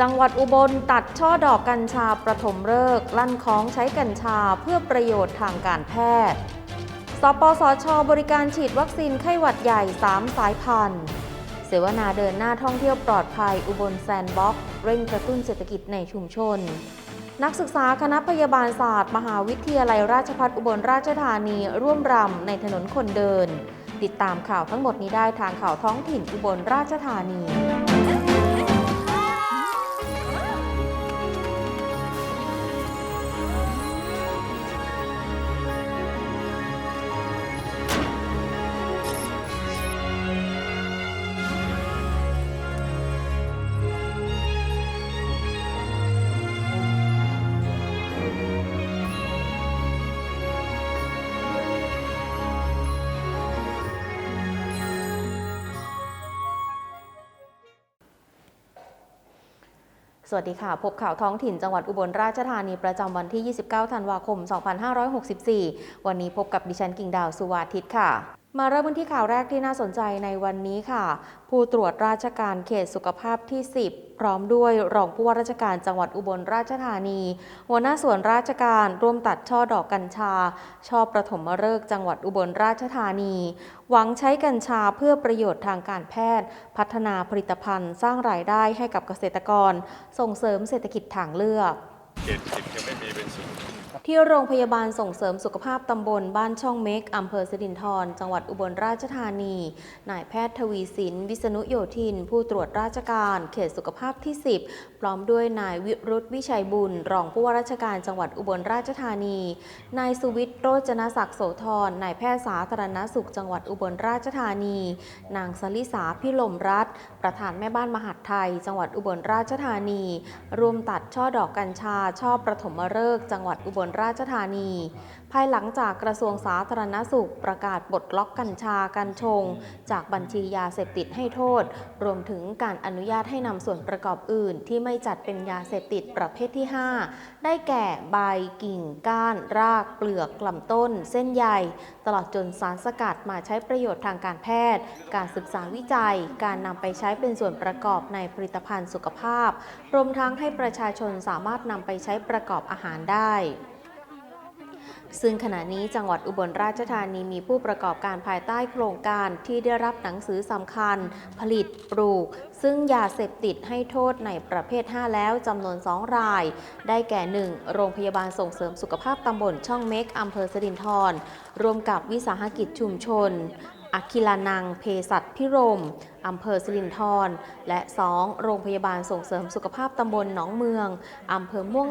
จังหวัดอุบลตัดช่อดอกกัญชาประถมฤกษ์ลั่นคล้องใช้กัญชาเพื่อประโยชน์ทางการแพทย์ สปสช บริการฉีดวัคซีนไข้หวัดใหญ่ 3 สายพันธุ์ เสวนาเดินหน้าท่องเที่ยวปลอดภัยอุบลแซนด์บ็อกซ์เร่งกระตุ้นเศรษฐกิจในชุมชน นักศึกษาคณะพยาบาลศาสตร์ มหาวิทยาลัยราชภัฏอุบลราชธานีร่วมรำในถนนคนเดิน ติดตามข่าวทั้งหมดนี้ได้ทางข่าวท้องถิ่นอุบลราชธานี สวัสดีค่ะ พบข่าวท้องถิ่นจังหวัดอุบลราชธานีประจำวันที่ 29 ธันวาคม 2564 วันนี้พบกับดิฉันกิ่งดาวสุวาทิตค่ะ มาเริ่มกันที่ข่าวแรกที่น่าสนใจในวันนี้ค่ะ ผู้ตรวจราชการเขตสุขภาพที่ 10 พร้อมด้วยรองผู้ว่าราชการจังหวัดอุบลราชธานี หัวหน้าส่วนราชการร่วมตัดช่อดอกกัญชา ช่อประถมฤกษ์จังหวัดอุบลราชธานี หวังใช้กัญชาเพื่อประโยชน์ทางการแพทย์ พัฒนาผลิตภัณฑ์ สร้างรายได้ให้กับเกษตรกร ส่งเสริมเศรษฐกิจทางเลือกเขตสิบยังไม่มีเป็นศูนย์ ที่โรงพยาบาลส่งเสริมสุขภาพตำบลบ้านช่องเม็กอำเภอสิรินธรจังหวัดอุบลราชธานี นายแพทย์ทวีสิน วิษณุโยธิน ผู้ตรวจราชการ เขตสุขภาพที่ 10พร้อมด้วยนายวิรุธวิชัยบุญ รองผู้ว่าราชการจังหวัดอุบลราชธานี นายสุวิทย์โรจนศักดิ์โสธรนายแพทย์สาธารณสุขจังหวัดอุบลราชธานี นางสลิสาพิลมรัตประธานแม่บ้านมหาดไทย จังหวัดอุบลราชธานีรวมตัดช่อดอกกัญชาช่อประถมฤกษ์จังหวัดอุบลราชธานี ภายหลังจากกระทรวงสาธารณสุขประกาศปลดล็อกกัญชากัญชง จากบัญชียาเสพติดให้โทษ รวมถึงการอนุญาตให้นำส่วนประกอบอื่นที่ไม่จัดเป็นยาเสพติดประเภทที่ 5 ได้แก่ใบกิ่งก้าน ราก เปลือกลำต้น เส้นใยตลอดจนสารสกัดมาใช้ประโยชน์ทางการแพทย์ การศึกษาวิจัย การนำไปใช้เป็นส่วนประกอบในผลิตภัณฑ์สุขภาพ รวมทั้งให้ประชาชนสามารถนำไปใช้ประกอบอาหารได้ ซึ่งขณะนี้จังหวัดอุบลราชธานีมีผู้ประกอบการภายใต้โครงการที่ได้รับหนังสือสำคัญ ผลิตปลูก ซึ่งยาเสพติดให้โทษในประเภท 5 แล้วจำนวน 2 ราย ได้แก่ 1. โรงพยาบาลส่งเสริมสุขภาพตำบลช่องเม็กอำเภอสิรินธรร่วมกับวิสาหกิจชุมชน อัคิลานังเภสัชพิรมอำเภอสิรินธรและ 2. โรงพยาบาลส่งเสริมสุขภาพตำบลหนองเมืองอำเภอม่วง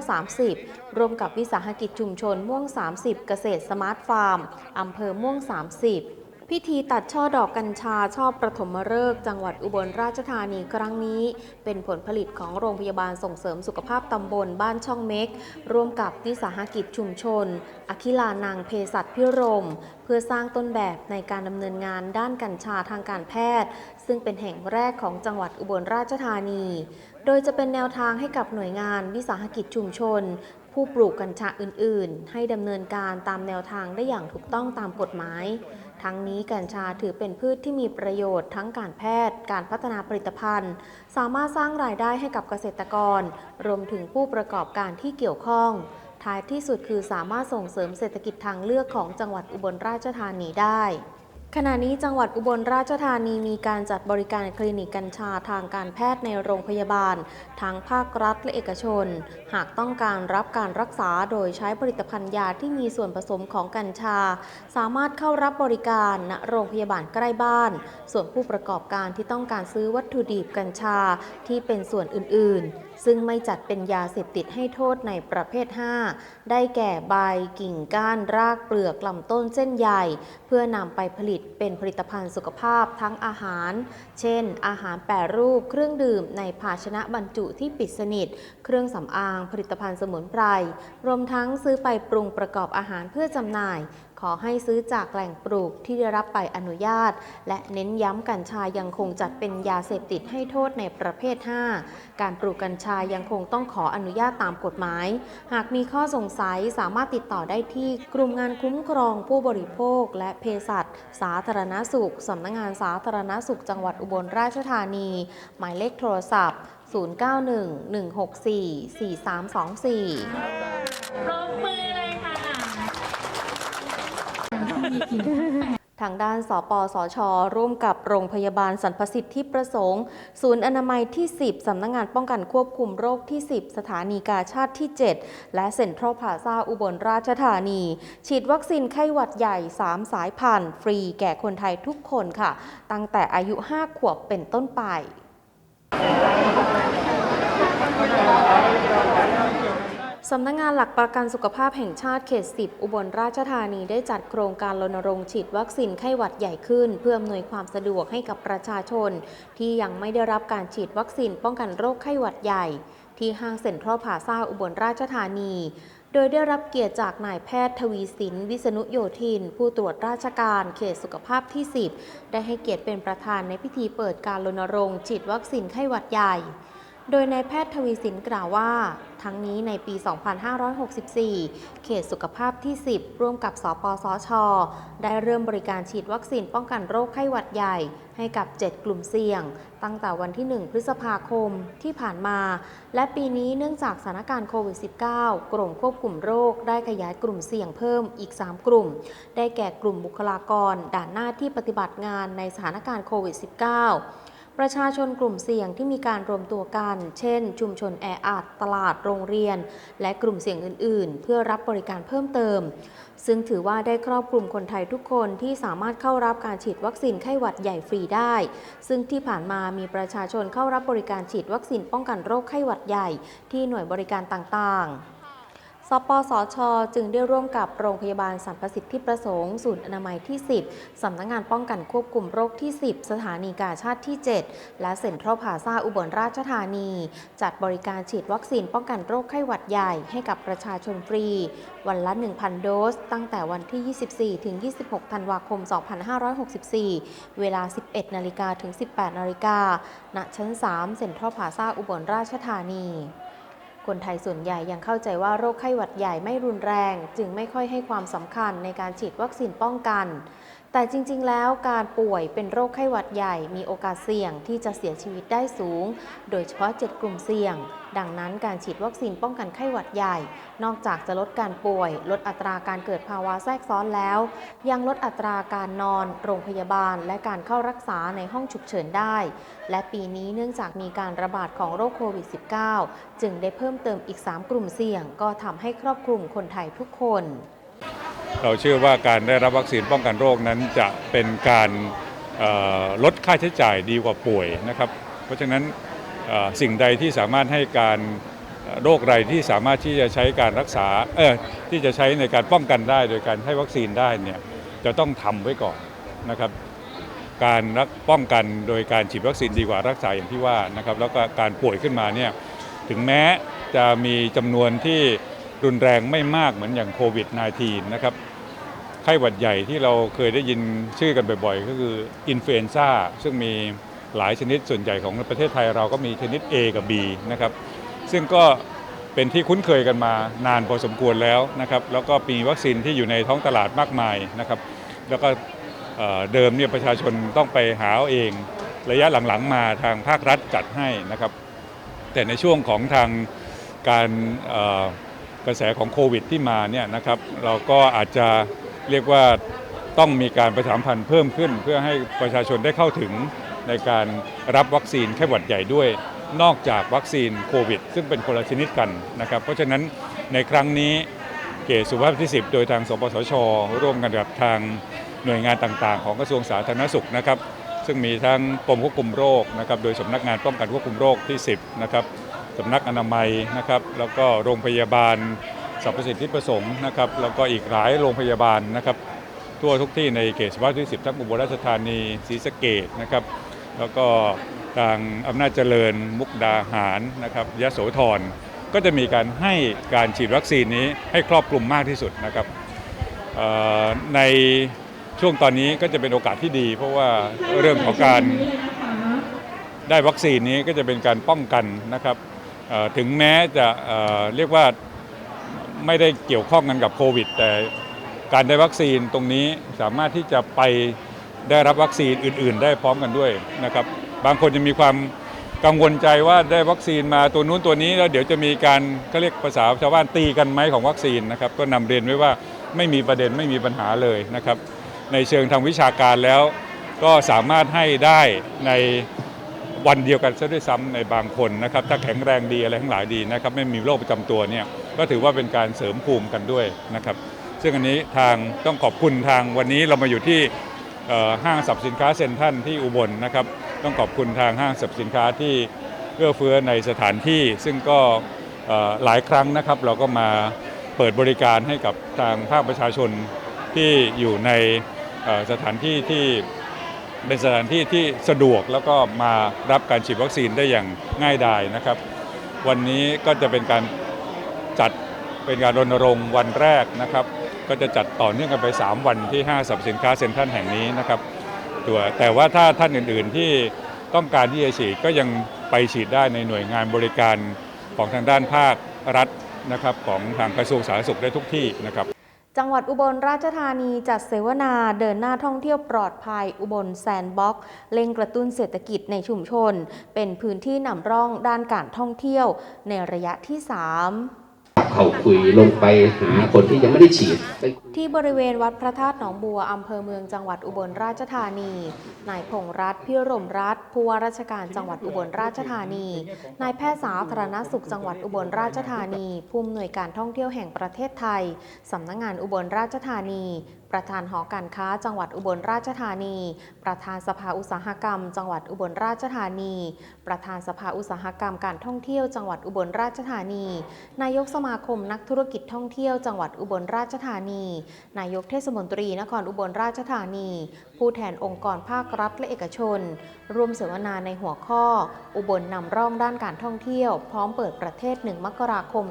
30 ร่วมกับวิสาหกิจชุมชนม่วง 30 เกษตรสมาร์ทฟาร์มอำเภอม่วง 30 พิธีตัดช่อดอกกัญชาช่อประถมฤกษ์จังหวัดอุบลราชธานีครั้งนี้ เป็นผลผลิตของโรงพยาบาลส่งเสริมสุขภาพตำบลบ้านช่องเม็ก ร่วมกับวิสาหกิจชุมชน อคิลานังเภสัชพิรม เพื่อสร้างต้นแบบในการดำเนินงานด้านกัญชาทางการแพทย์ ซึ่งเป็นแห่งแรกของจังหวัดอุบลราชธานี โดยจะเป็นแนวทางให้กับหน่วยงานวิสาหกิจชุมชนผู้ปลูกกัญชาอื่น ๆ ให้ดำเนินการตามแนวทางได้อย่างถูกต้องตามกฎหมาย ทั้งนี้กัญชาถือเป็นพืชที่มีประโยชน์ทั้งการแพทย์ การพัฒนาผลิตภัณฑ์ สามารถสร้างรายได้ให้กับเกษตรกร รวมถึงผู้ประกอบการที่เกี่ยวข้อง ท้ายที่สุดคือสามารถส่งเสริมเศรษฐกิจทางเลือกของจังหวัดอุบลราชธานีได้ ขณะนี้จังหวัดอุบลราชธานีมีการจัดบริการคลินิกกัญชาทางการแพทย์ในโรงพยาบาล ทั้งภาครัฐและเอกชน หากต้องการรับการรักษาโดยใช้ผลิตภัณฑ์ยาที่มีส่วนผสมของกัญชา สามารถเข้ารับบริการณโรงพยาบาลใกล้บ้าน ส่วนผู้ประกอบการที่ต้องการซื้อวัตถุดิบกัญชาที่เป็นส่วนอื่นๆซึ่งไม่จัดเป็นยาเสพติดให้โทษในประเภท 5 ได้แก่ใบกิ่งก้านรากเปลือกลำต้นเส้นใหญ่ เพื่อนำไปผลิตเป็นผลิตภัณฑ์สุขภาพทั้งอาหาร เช่น อาหารแปรรูปเครื่องดื่มในภาชนะบรรจุที่ปิดสนิท เครื่องสำอางผลิตภัณฑ์สมุนไพรรวมทั้งซื้อไปปรุงประกอบอาหารเพื่อจำหน่าย อให้ซื้อจากแหล่งปลูกที่ได้รับใบอนุญาต และเน้นย้ำกัญชายังคงจัดเป็นยาเสพติดให้โทษในประเภท 5 การปลูกกัญชายังคงต้องขออนุญาตตามกฎหมาย หากมีข้อสงสัยสามารถติดต่อได้ที่กลุ่มงานคุ้มครองผู้บริโภค และเภสัชสาธารณสุขสำนักงานสาธารณสุขจังหวัดอุบลราชธานี หมายเลขโทรศัพท์ 0911644324ปรบมือ ทางด้านสปสช ร่วมกับโรงพยาบาลสรรพสิทธิประสงค์ ศูนย์อนามัยที่ 10 สำนักงงานป้องกันควบคุมโรคที่ 10 สถานีกาชาติที่ 7 และเซ็นทรัลพาซาอุบลราชธานี ฉีดวัคซีนไข้หวัดใหญ่ 3 สายพันธุ์ ฟรีแก่คนไทยทุกคนค่ะ ตั้งแต่อายุ 5 ขวบเป็นต้นไป สำนักงานหลักประกันสุขภาพแห่งชาติเขต 10 อุบลราชธานีได้จัดโครงการรณรงค์ฉีดวัคซีนไข้หวัดใหญ่ขึ้น เพื่ออำนวยความสะดวกให้กับประชาชน ที่ยังไม่ได้รับการฉีดวัคซีนป้องกันโรคไข้หวัดใหญ่ ที่ห้างเซ็นทรัลพาซาอุบลราชธานี โดยได้รับเกียรติจากนายแพทย์ทวีสิน วิษณุโยธิน ผู้ตรวจราชการเขตสุขภาพที่ 10 ได้ให้เกียรติเป็นประธานในพิธีเปิดการรณรงค์ฉีดวัคซีนไข้หวัดใหญ่ โดยนายแพทย์ทวีสินกล่าวว่า ทั้งนี้ในปี 2564 เขตสุขภาพที่ 10 ร่วมกับสปสช ได้เริ่มบริการฉีดวัคซีนป้องกันโรคไข้หวัดใหญ่ ให้กับ 7 กลุ่มเสี่ยง ตั้งแต่วันที่ 1 พฤษภาคมที่ผ่านมา และปีนี้เนื่องจากสถานการณ์โควิด -19 กรมควบคุมโรคได้ขยายกลุ่มเสี่ยงเพิ่มอีก 3 กลุ่ม ได้แก่กลุ่มบุคลากร ด่านหน้าที่ปฏิบัติงานในสถานการณ์โควิด -19 ประชาชนกลุ่มเสี่ยงที่มีการรวมตัวกัน เช่น ชุมชนแออัดตลาดโรงเรียน และกลุ่มเสี่ยงอื่น ๆ เพื่อรับบริการเพิ่มเติม ซึ่งถือว่าได้ครอบคลุมคนไทยทุกคนที่สามารถเข้ารับการฉีดวัคซีนไข้หวัดใหญ่ฟรีได้ ซึ่งที่ผ่านมามีประชาชนเข้ารับบริการฉีดวัคซีนป้องกันโรคไข้หวัดใหญ่ ที่หน่วยบริการต่าง ๆ สปสช จึงได้ร่วมกับโรงพยาบาลสรรพสิทธิประสงค์ ศูนย์อนามัยที่ 10 สำนักงงานป้องกันควบคุมโรคที่ 10 สถานีกาชาติที่ 7 และเซ็นทรัลพาซาอุบลราชธานี จัดบริการฉีดวัคซีนป้องกันโรคไข้หวัดใหญ่ให้กับประชาชนฟรี วันละ 1,000 โดส ตั้งแต่วันที่ 24 ถึง 26 ธันวาคม 2564 เวลา 11 นาฬิกาถึง 18 นาฬิกาณชั้น 3 เซ็นทรัลพาซาอุบลราชธานี คนไทยส่วนใหญ่ยังเข้าใจว่าโรคไข้หวัดใหญ่ไม่รุนแรง จึงไม่ค่อยให้ความสำคัญในการฉีดวัคซีนป้องกัน แต่จริงๆ แล้วการป่วยเป็นโรคไข้หวัดใหญ่มีโอกาสเสี่ยงที่จะเสียชีวิตได้สูง โดยเฉพาะ 7 กลุ่มเสี่ยง ดังนั้นการฉีดวัคซีนป้องกันไข้หวัดใหญ่ นอกจากจะลดการป่วย ลดอัตราการเกิดภาวะแทรกซ้อนแล้ว ยังลดอัตราการนอน โรงพยาบาล และการเข้ารักษาในห้องฉุกเฉินได้ และปีนี้เนื่องจากมีการระบาดของโรคโควิด -19 จึงได้เพิ่มเติมอีก 3 กลุ่มเสี่ยง ก็ทำให้ครอบคลุมคนไทยทุกคน เราเชื่อว่าการได้รับวัคซีนป้องกันโรคนั้นจะเป็นการลดค่าใช้จ่ายดีกว่าป่วยนะครับ เพราะฉะนั้น สิ่งใดที่สามารถให้การโรคใดที่สามารถที่จะใช้การรักษาเออที่จะใช้ในการป้องกันได้โดยการให้วัคซีนได้เนี่ยจะต้องทำไว้ก่อนนะครับการรักป้องกันโดยการฉีดวัคซีนดีกว่ารักษาอย่างที่ว่านะครับแล้วก็การป่วยขึ้นมาเนี่ยถึงแม้จะมีจำนวนที่รุนแรงไม่มากเหมือนอย่างโควิด -19 นะครับไข้หวัดใหญ่ที่เราเคยได้ยินชื่อกันบ่อยๆ ก็คืออินฟลูเอนซ่าซึ่งมี หลายชนิดส่วนใหญ่ของประเทศไทยเราก็มีชนิด A กับ B นะครับซึ่งก็เป็นที่คุ้นเคยกันมานานพอสมควรแล้วนะครับแล้วก็มีวัคซีนที่อยู่ในท้องตลาดมากมายนะครับแล้วก็เดิมเนี่ยประชาชนต้องไปหาเอาเอง ระยะหลังๆมาทางภาครัฐจัดให้นะครับ แต่ในช่วงของทางการกระแสของโควิดที่มาเนี่ยนะครับ เราก็อาจจะเรียกว่าต้องมีการประชาสัมพันธ์เพิ่มขึ้น เพื่อให้ประชาชนได้เข้าถึง ในการรับวัคซีนไข้หวัดใหญ่ด้วย นอกจากวัคซีนโควิด ซึ่งเป็นคนละชนิดกันนะครับ เพราะฉะนั้นในครั้งนี้เกตสุภาพที่ 10 โดยทาง สปสช ร่วมกันกับทางหน่วยงานต่างๆ ของกระทรวงสาธารณสุขนะครับ ซึ่งมีทั้งกรมควบคุมโรคนะครับ โดยสำนักงานป้องกันควบคุมโรคที่ 10 นะครับสำนักอนามัยนะครับ แล้วก็โรงพยาบาลสรรพสิทธิประสงค์นะครับ แล้วก็อีกหลายโรงพยาบาลนะครับ ทั่วทุกที่ในเขตสุภาพที่ 10 ทั้งอุบลราชธานีศรีสะเกดนะครับ แล้วก็ทางอำนาจเจริญมุกดาหารนะครับยะโสธรก็จะมีการให้การฉีดวัคซีนนี้ให้ครอบคลุมมากที่สุดนะครับในช่วงตอนนี้ก็จะเป็นโอกาสที่ดี เพราะว่าเรื่องของการได้วัคซีนนี้ก็จะเป็นการป้องกันนะครับถึงแม้จะเเรียกว่าไม่ได้เกี่ยวข้องกันกับโควิด แต่การได้วัคซีนตรงนี้สามารถที่จะไป ได้รับวัคซีนอื่น ๆ ได้พร้อมกันด้วยนะครับบางคนจะมีความกังวลใจว่าได้วัคซีนมาตัวนู้นตัวนี้แล้วเดี๋ยวจะมีการเขาเรียกภาษาชาวบ้านตีกันไหมของวัคซีนนะครับก็นำเรียนไว้ว่าไม่มีประเด็นไม่มีปัญหาเลยนะครับในเชิงทางวิชาการแล้ว ก็สามารถให้ได้ในวันเดียวกันซะด้วยซ้ำในบางคนนะครับถ้าแข็งแรงดีอะไรทั้งหลายดีนะครับไม่มีโรคประจำตัวเนี่ยก็ถือว่าเป็นการเสริมภูมิกันด้วยนะครับ ซึ่งอันนี้ทางต้องขอบคุณทางวันนี้เรามาอยู่ที่ ห้างสรรพสินค้าเซ็นทรัลที่อุบลนะครับ ต้องขอบคุณทางห้างสรรพสินค้าที่เอื้อเฟื้อในสถานที่ ซึ่งก็หลายครั้งนะครับ เราก็มาเปิดบริการให้กับทางภาคประชาชนที่อยู่ในสถานที่ที่เป็นสถานที่ที่สะดวกแล้วก็มารับการฉีดวัคซีนได้อย่างง่ายดายนะครับ วันนี้ก็จะเป็นการจัดเป็นการรณรงค์วันแรกนะครับ ก็จะจัดต่อเนื่องกันไป 3 วันที่ห้างสรรพสินค้าเซ็นทรัลแห่งนี้นะครับตัวแต่ว่าถ้าท่านอื่นๆที่ต้องการที่จะฉีดก็ยังไปฉีดได้ในหน่วยงานบริการของทางด้านภาครัฐนะครับของทางกระทรวงสาธารณสุขได้ทุกที่นะครับจังหวัดอุบลราชธานีจัดเสวนาเดินหน้าท่องเที่ยวปลอดภัยอุบลแซนด์บ็อกซ์เร่งกระตุ้นเศรษฐกิจในชุมชน เป็นพื้นที่นำร่องด้านการท่องเที่ยวในระยะที่ 3 เขาคุยลงไปหาคนที่ยังไม่ได้ฉีด ที่บริเวณวัดพระธาตุหนองบัว อำเภอเมืองจังหวัดอุบลราชธานี นายพงรัฐพิรมรัฐผู้ว่าราชการจังหวัดอุบลราชธานี นายแพทย์สาธารณสุขจังหวัดอุบลราชธานี ผู้อำนวยการท่องเที่ยวแห่งประเทศไทย สำนักงานอุบลราชธานี ประธานหอการค้าจังหวัดอุบลราชธานี ประธานสภาอุตสาหกรรม จังหวัดอุบลราชธานี ประธานสภาอุตสาหกรรมการท่องเที่ยวจังหวัดอุบลราชธานี นายกสมาคมนักธุรกิจท่องเที่ยวจังหวัดอุบลราชธานี นายกเทศมนตรีนครอุบลราชธานี ผู้แทนองค์กรภาครัฐและเอกชน ร่วมเสวนาในหัวข้อ อุบลนำร่องด้านการท่องเที่ยว พร้อมเปิดประเทศ 1 มกราคม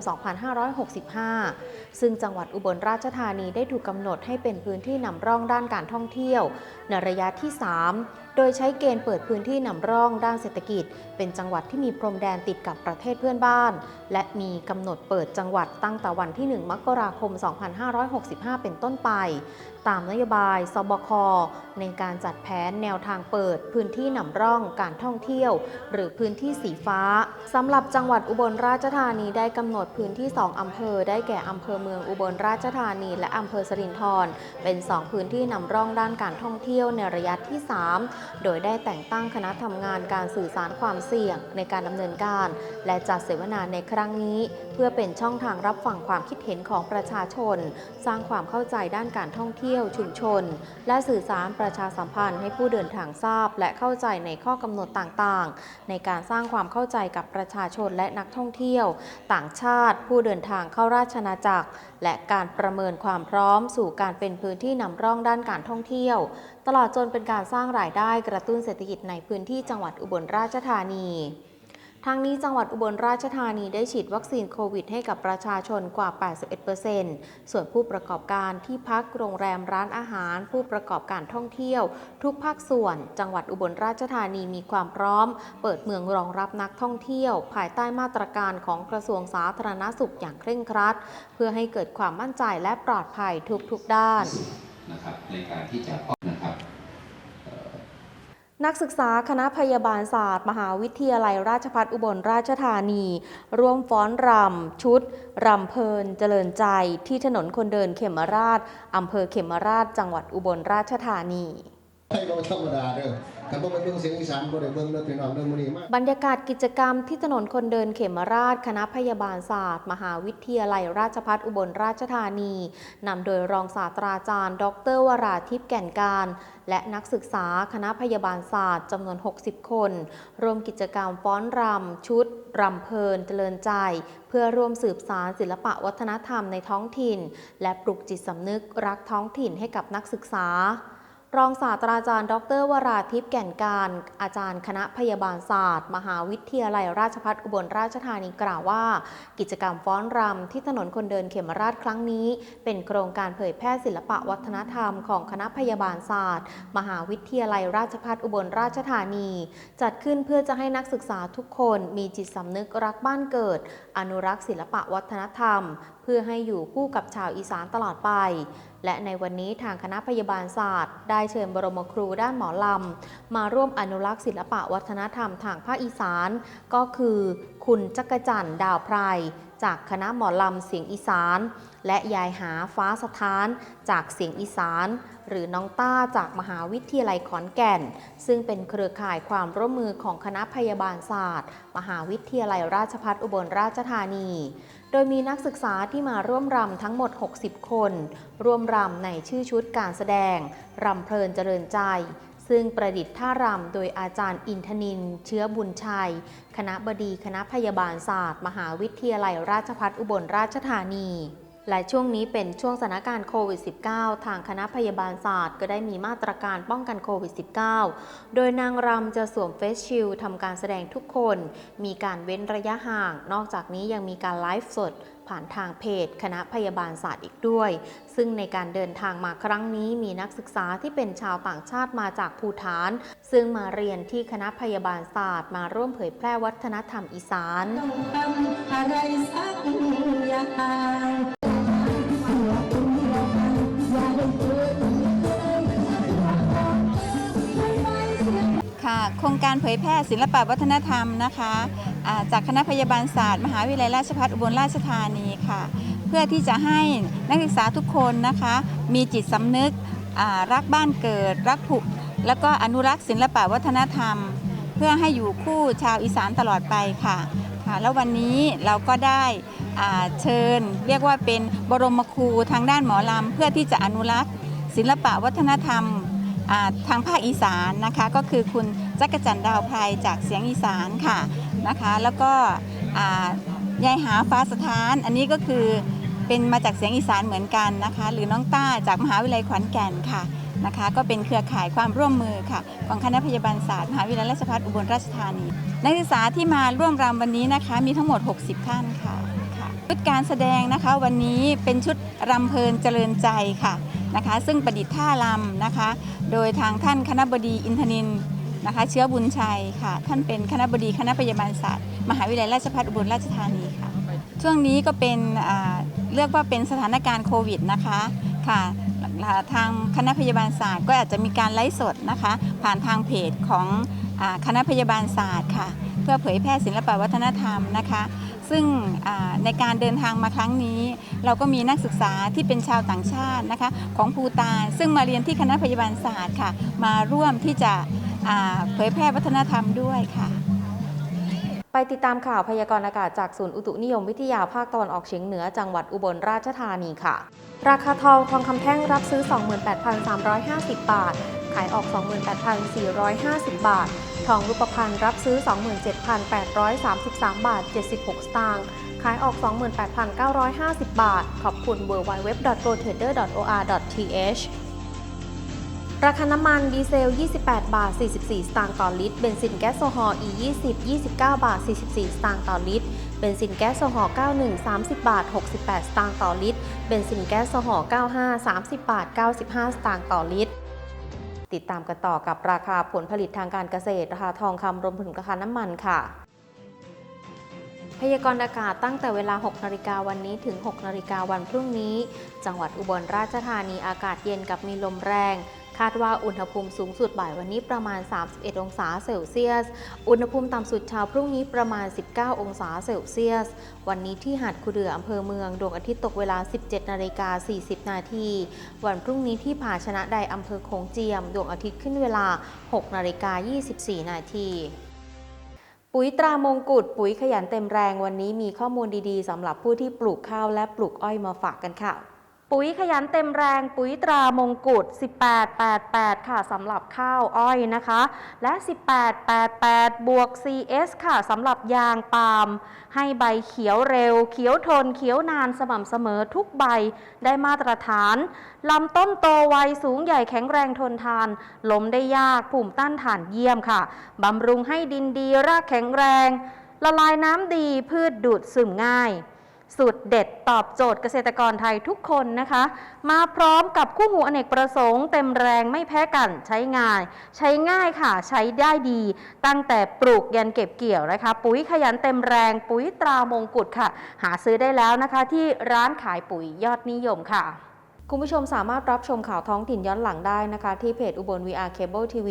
2565 ซึ่งจังหวัดอุบลราชธานีได้ถูกกำหนดให้เป็นพื้นที่นำร่องด้านการท่องเที่ยว ในระยะที่ 3 โดยใช้เกณฑ์เปิดพื้นที่นำร่องด้านเศรษฐกิจ เป็นจังหวัดที่มีพรมแดนติดกับประเทศเพื่อนบ้าน และมีกำหนดเปิดจังหวัดตั้งแต่วันที่ 1 มกราคม 2565 เป็นต้นไป ตามนโยบายสบค ในการจัดแผนแนวทางเปิด พื้นที่นำร่องการท่องเที่ยว หรือพื้นที่สีฟ้าสำหรับจังหวัดอุบลราชธานีได้กำหนดพื้นที่ 2อำเภอ ได้แก่อำเภอเมืองอุบลราชธานี และอำเภอสรินธรเป็น 2 พื้นที่นำร่องด้านการท่องเที่ยวในระยะที่ 3โดยได้แต่งตั้งคณะทำงานการสื่อสารความเสี่ยงในการดำเนินการ และจัดเสวนาในครั้งนี้ เพื่อเป็นช่องทางรับฟังความคิดเห็นของประชาชน สร้างความเข้าใจด้านการท่องเที่ยวชุมชน และสื่อสารประชาสัมพันธ์ให้ผู้เดินทางทราบ และเข้าใจในข้อกำหนดต่างๆ ในการสร้างความเข้าใจกับประชาชนและนักท่องเที่ยว ต่างชาติ ผู้เดินทางเข้าราชนาจักร และการประเมินความพร้อม สู่การเป็นพื้นที่นำร่องด้านการท่องเที่ยว ตลอดจนเป็นการสร้างรายได้กระตุ้นเศรษฐกิจในพื้นที่จังหวัดอุบลราชธานีทางนี้จังหวัดอุบลราชธานีได้ฉีดวัคซีนโควิดให้กับประชาชนกว่า 81%ส่วนผู้ประกอบการที่พักโรงแรมร้านอาหาร ผู้ประกอบการท่องเที่ยว ทุกภาคส่วน จังหวัดอุบลราชธานีมีความพร้อม เปิดเมืองรองรับนักท่องเที่ยว ภายใต้มาตรการของกระทรวงสาธารณสุขอย่างเคร่งครัด เพื่อให้เกิดความมั่นใจและปลอดภัยทุกๆด้านนะครับในการที่จะป้อง นักศึกษาคณะพยาบาลศาสตร์ มหาวิทยาลัยราชภัฏอุบลราชธานี ร่วมฟ้อนรำ ชุด รำเพลิน เจริญใจที่ถนนคนเดินเขมราชอำเภอเขมราช จังหวัดอุบลราชธานี ให้เราธรรมดาเด้อคันบ่ไปเบิ่งเสียงอีสานบ่ได้เบิ่งเด้อพี่น้องเด้อมื้อนี้มาบรรยากาศกิจกรรมที่ถนนคนเดินเขมราช คณะพยาบาลศาสตร์ มหาวิทยาลัยราชภัฏอุบลราชธานี นำโดยรองศาสตราจารย์ ดรวราทิพย์แก่นการ และนักศึกษาคณะพยาบาลศาสตร์จำนวน 60 คนรวมกิจกรรมฟ้อนรำชุดรำเพลินเจริญใจ เพื่อร่วมสืบสารศิลปะวัฒนธรรมในท้องถิ่น และปลุกจิตสำนึกรักท้องถิ่นให้กับนักศึกษา รองศาสตราจารย์ ดร วราทิพย์แก่นการ อาจารย์คณะพยาบาลศาสตร์ มหาวิทยาลัยราชภัฏอุบลราชธานีกล่าวว่า กิจกรรมฟ้อนรำที่ถนนคนเดินเขมราชครั้งนี้ เป็นโครงการเผยแพร่ศิลปะวัฒนธรรมของคณะพยาบาลศาสตร์ มหาวิทยาลัยราชภัฏอุบลราชธานี จัดขึ้นเพื่อจะให้นักศึกษาทุกคนมีจิตสำนึกรักบ้านเกิด อนุรักษ์ศิลปะวัฒนธรรม เพื่อให้อยู่คู่กับชาวอีสานตลอดไป และในวันนี้ทางคณะพยาบาลศาสตร์ ได้เชิญบรมครูด้านหมอลำ มาร่วมอนุรักษ์ศิลปะวัฒนธรรมทางภาคอีสาน ก็คือ คุณจักรจันดาวไพร จากคณะหมอลำเสียงอีสาน และยายหาฟ้าสถาน จากเสียงอีสาน หรือน้องต้าจากมหาวิทยาลัยขอนแก่น ซึ่งเป็นเครือข่ายความร่วมมือของคณะพยาบาลศาสตร์ มหาวิทยาลัยราชภัฏอุบลราชธานี โดยมีนักศึกษาที่มาร่วมรำทั้งหมด 60 คน ร่วมรำในชื่อชุดการแสดงรำเพลินเจริญใจ ซึ่งประดิษฐ์ท่ารำโดยอาจารย์อินทนิน เชื้อบุญชัย คณะบดีคณะพยาบาลศาสตร์ มหาวิทยาลัยราชภัฏอุบลราชธานี และช่วงนี้เป็นช่วงสถานการณ์โควิด -19 ทางคณะพยาบาลศาสตร์ก็ได้มีมาตรการป้องกันโควิด -19 โดยนางรำจะสวมเฟสชิลทำการแสดงทุกคน มีการเว้นระยะห่าง นอกจากนี้ยังมีการไลฟ์สด ผ่านทางเพจ คณะพยาบาลศาสตร์อีกด้วย ซึ่งในการเดินทางมาครั้งนี้มีนักศึกษาที่เป็นชาวต่างชาติมาจากภูฐาน ซึ่งมาเรียนที่คณะพยาบาลศาสตร์ มาร่วมเผยแพร่วัฒนธรรมอีสาน ค่ะโครงการเผยแพร่ศิลปะวัฒนธรรมนะคะจากคณะพยาบาลศาสตร์ มหาวิทยาลัยราชภัฏอุบลราชธานีค่ะ เพื่อที่จะให้นักศึกษาทุกคนนะคะ มีจิตสำนึกรักบ้านเกิด รักผูกแล้วก็อนุรักษ์ศิลปะวัฒนธรรม เพื่อให้อยู่คู่ชาวอีสานตลอดไปค่ะค่ะแล้ววันนี้เราก็ได้เชิญ เรียกว่าเป็นบรมครูทางด้านหมอลำเพื่อที่จะอนุรักษ์ศิลปะวัฒนธรรม ทางภาคอีสานนะคะก็คือคุณจักรจันทร์ดาวไพรจากเสียงอีสานค่ะนะคะแล้วก็ยายหาฟ้าสถาน อันนี้ก็คือเป็นมาจากเสียงอีสานเหมือนกันนะคะหรือน้องต้าจากมหาวิทยาลัยขอนแก่นค่ะนะคะก็เป็นเครือข่ายความร่วมมือค่ะของคณะพยาบาลศาสตร์มหาวิทยาลัยราชภัฏอุบลราชธานี นักศึกษาที่มาร่วมรำวันนี้นะคะมีทั้งหมด 60 ท่านค่ะ ชุดการแสดงนะคะวันนี้เป็นชุดรำเพลินเจริญใจค่ะนะคะ ซึ่งประดิษฐ์ท่ารำนะคะ โดยทางท่านคณบดีอินทนินนะคะ เชื้อบุญชัยค่ะ ท่านเป็นคณบดีคณะพยาบาลศาสตร์ มหาวิทยาลัยราชภัฏอุบลราชธานีค่ะ ช่วงนี้ก็เป็นเรียกว่าเป็นสถานการณ์โควิดนะคะค่ะทางคณะพยาบาลศาสตร์ก็อาจจะมีการไลฟ์สดนะคะ ผ่านทางเพจของคณะพยาบาลศาสตร์ค่ะ เพื่อเผยแพร่ศิลปวัฒนธรรมนะคะ ซึ่งในการเดินทางมาครั้งนี้ เราก็มีนักศึกษาที่เป็นชาวต่างชาตินะคะของภูตาน ซึ่งมาเรียนที่คณะพยาบาลศาสตร์ค่ะ มาร่วมที่จะเผยแพร่วัฒนธรรมด้วยค่ะ ไปติดตามข่าวพยากรณ์อากาศจากศูนย์อุตุนิยมวิทยาภาคตะวันออกเฉียงเหนือจังหวัดอุบลราชธานีค่ะ ราคาทองทองคำแท่งรับซื้อ 28,350 บาท ขายออก 28,450 บาท ทองรูปพรรณรับซื้อ 27,833 บาท 76 สตางค์ ขายออก 28,950 บาท ขอบคุณ www.gotrader.or.th ราคาน้ำมันดีเซล 28 บาท 44 สตางค์ต่อลิตร เบนซินแก๊สโซฮอล์ E20 29 บาท 44 สตางค์ต่อลิตร เบนซินแก๊สโซฮอล์ 91 30 บาท 68 สตางค์ต่อลิตร เบนซินแก๊สโซฮอล์ 95 30 บาท 95 สตางค์ต่อลิตร ติดตามกันต่อกับราคาผลผลิตทางการเกษตร ราคาทองคำรวมถึงราคาน้ำมันค่ะพยากรณ์อากาศตั้งแต่เวลา 6 นาฬิกาวันนี้ถึง 6 นาฬิกาวันพรุ่งนี้ จังหวัดอุบลราชธานีอากาศเย็นกับมีลมแรง คาดว่าอุณหภูมิสูงสุดบ่ายวันนี้ประมาณ 31 องศาเซลเซียส อุณหภูมิต่ำสุดเช้าพรุ่งนี้ประมาณ 19 องศาเซลเซียส วันนี้ที่หาดคูเดืออำเภอเมือง ดวงอาทิตย์ตกเวลา 17 นาฬิกา 40 นาที วันพรุ่งนี้ที่ผาชนะใดอำเภอโขงเจียม ดวงอาทิตย์ขึ้นเวลา 6 นาฬิกา 24 นาทีปุ๋ยตรามงกุฎปุ๋ยขยันเต็มแรงวันนี้มีข้อมูลดีๆสำหรับผู้ที่ปลูกข้าวและปลูกอ้อยมาฝากกันค่ะ ปุ๋ยขยันเต็มแรงปุ๋ยตรามงกุฎ 1888 ค่ะสำหรับข้าวอ้อยนะคะ และ 1888 บวก CS ค่ะสำหรับยางปาล์มให้ใบเขียวเร็ว เขียวทนเขียวนานสม่ำเสมอทุกใบได้มาตรฐานลำต้นโตไวสูงใหญ่แข็งแรงทนทานล้มได้ยากภูมิต้านทานเยี่ยมค่ะบำรุงให้ดินดีรากแข็งแรง ละลายน้ำดีพืชดูดซึมง่าย สูตรเด็ดตอบโจทย์เกษตรกรไทยทุกคนนะคะ มาพร้อมกับคู่หูอเนกประสงค์เต็มแรงไม่แพ้กันใช้ง่าย ใช้ง่ายค่ะใช้ได้ดี ตั้งแต่ปลูกยันเก็บเกี่ยวนะคะ ปุ๋ยขยันเต็มแรงปุ๋ยตรามงกุฎค่ะ หาซื้อได้แล้วนะคะ ที่ร้านขายปุ๋ยยอดนิยมค่ะคุณผู้ชมสามารถรับชมข่าวท้องถิ่นย้อนหลังได้นะคะ ที่เพจอุบล VR Cable TV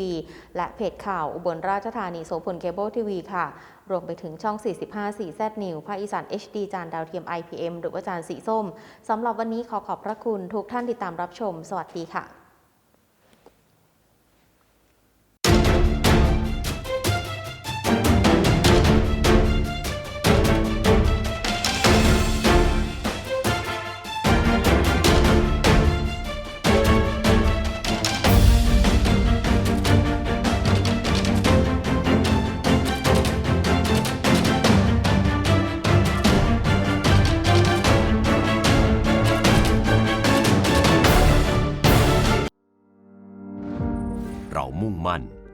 และเพจข่าวอุบลราชธานีโสพลเคเบิลทีวีค่ะ รวมไปถึงช่อง 45 4 Z New ภาคอีสาน HD จานดาวเทียม IPM หรือว่าจานสีส้มสำหรับวันนี้ขอขอบพระคุณทุกท่านติดตามรับชม สวัสดีค่ะ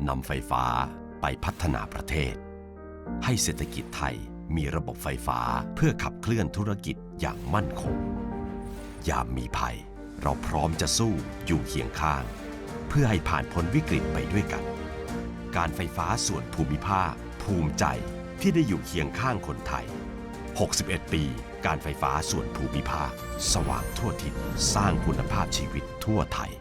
นำไฟฟ้าไปพัฒนาประเทศ ให้เศรษฐกิจไทยมีระบบไฟฟ้าเพื่อขับเคลื่อนธุรกิจอย่างมั่นคง ยามมีภัย เราพร้อมจะสู้อยู่เคียงข้าง เพื่อให้ผ่านพ้นวิกฤตไปด้วยกัน การไฟฟ้าส่วนภูมิภาค ภูมิใจที่ได้อยู่เคียงข้างคนไทย 61 ปี การไฟฟ้าส่วนภูมิภาค สว่างทั่วทิศสร้างคุณภาพชีวิตทั่วไทย